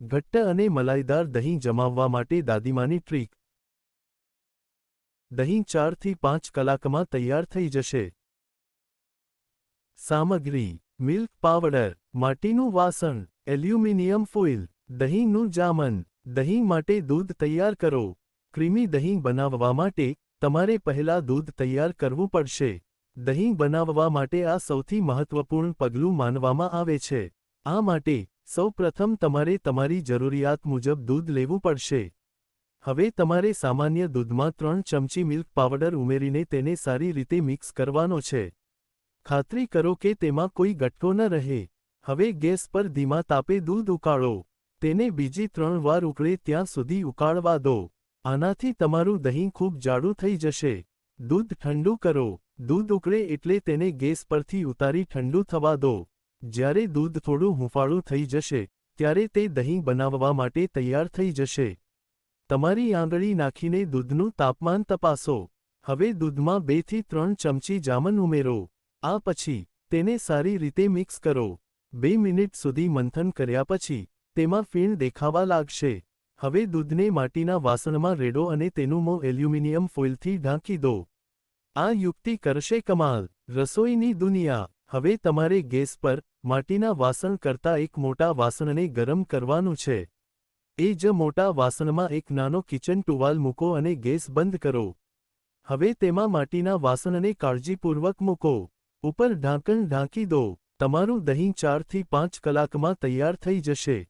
ઘટ્ટ અને મલાઈદાર દહીં જમાવવા માટે દાદીમાની ટ્રીક. દહીં ચારથી પાંચ કલાકમાં તૈયાર થઈ જશે. સામગ્રી, મિલ્ક પાવડર, માટીનું વાસણ, એલ્યુમિનિયમ ફોઇલ, દહીંનું જામન, દહીં માટે દૂધ તૈયાર કરો. ક્રીમી દહીં બનાવવા માટે તમારે પહેલા દૂધ તૈયાર કરવું પડશે. દહીં બનાવવા માટે આ સૌથી મહત્વપૂર્ણ પગલું માનવામાં આવે છે. આ માટે સૌપ્રથમ તમારે તમારી જરૂરિયાત મુજબ દૂધ લેવું પડશે. હવે તમારે સામાન્ય દૂધમાં ત્રણ ચમચી મિલ્ક પાવડર ઉમેરીને તેને સારી રીતે મિક્સ કરવાનો છે. ખાતરી કરો કે તેમાં કોઈ ગઠ્ઠો ન રહે. હવે ગેસ પર ધીમા તાપે દૂધ ઉકાળો. તેને બીજી ત્રણ વાર ઉકળે ત્યાં સુધી ઉકાળવા દો. આનાથી તમારું દહીં ખૂબ જાડું થઈ જશે. દૂધ ઠંડુ કરો. દૂધ ઉકળે એટલે તેને ગેસ પરથી ઉતારી ઠંડુ થવા દો. જ્યારે દૂધ થોડું હુંફાળું થઈ જશે, ત્યારે તે દહીં બનાવવા માટે તૈયાર થઈ જશે. તમારી આંગળી નાખીને દૂધનું તાપમાન તપાસો. હવે દૂધમાં બેથી ત્રણ ચમચી જામન ઉમેરો. આ પછી તેને સારી રીતે મિક્સ કરો. બે મિનિટ સુધી મંથન કર્યા પછી તેમાં ફીણ દેખાવા લાગશે. હવે દૂધને માટીના વાસણમાં રેડો અને તેનું મોં એલ્યુમિનિયમ ફોઇલથી ઢાંકી દો. આ યુક્તિ કરશે કમાલ. રસોઈની દુનિયા. હવે તમારે ગેસ પર માટીના વાસણ કરતાં એક મોટા વાસણને ગરમ કરવાનું છે. એ જ મોટા વાસણમાં એક નાનો કિચન ટુવાલ મૂકો અને ગેસ બંધ કરો. હવે તેમાં માટીના વાસણને કાળજીપૂર્વક મૂકો. ઉપર ઢાંકણ ઢાંકી દો. તમારું દહીં ચારથી પાંચ કલાકમાં તૈયાર થઈ જશે.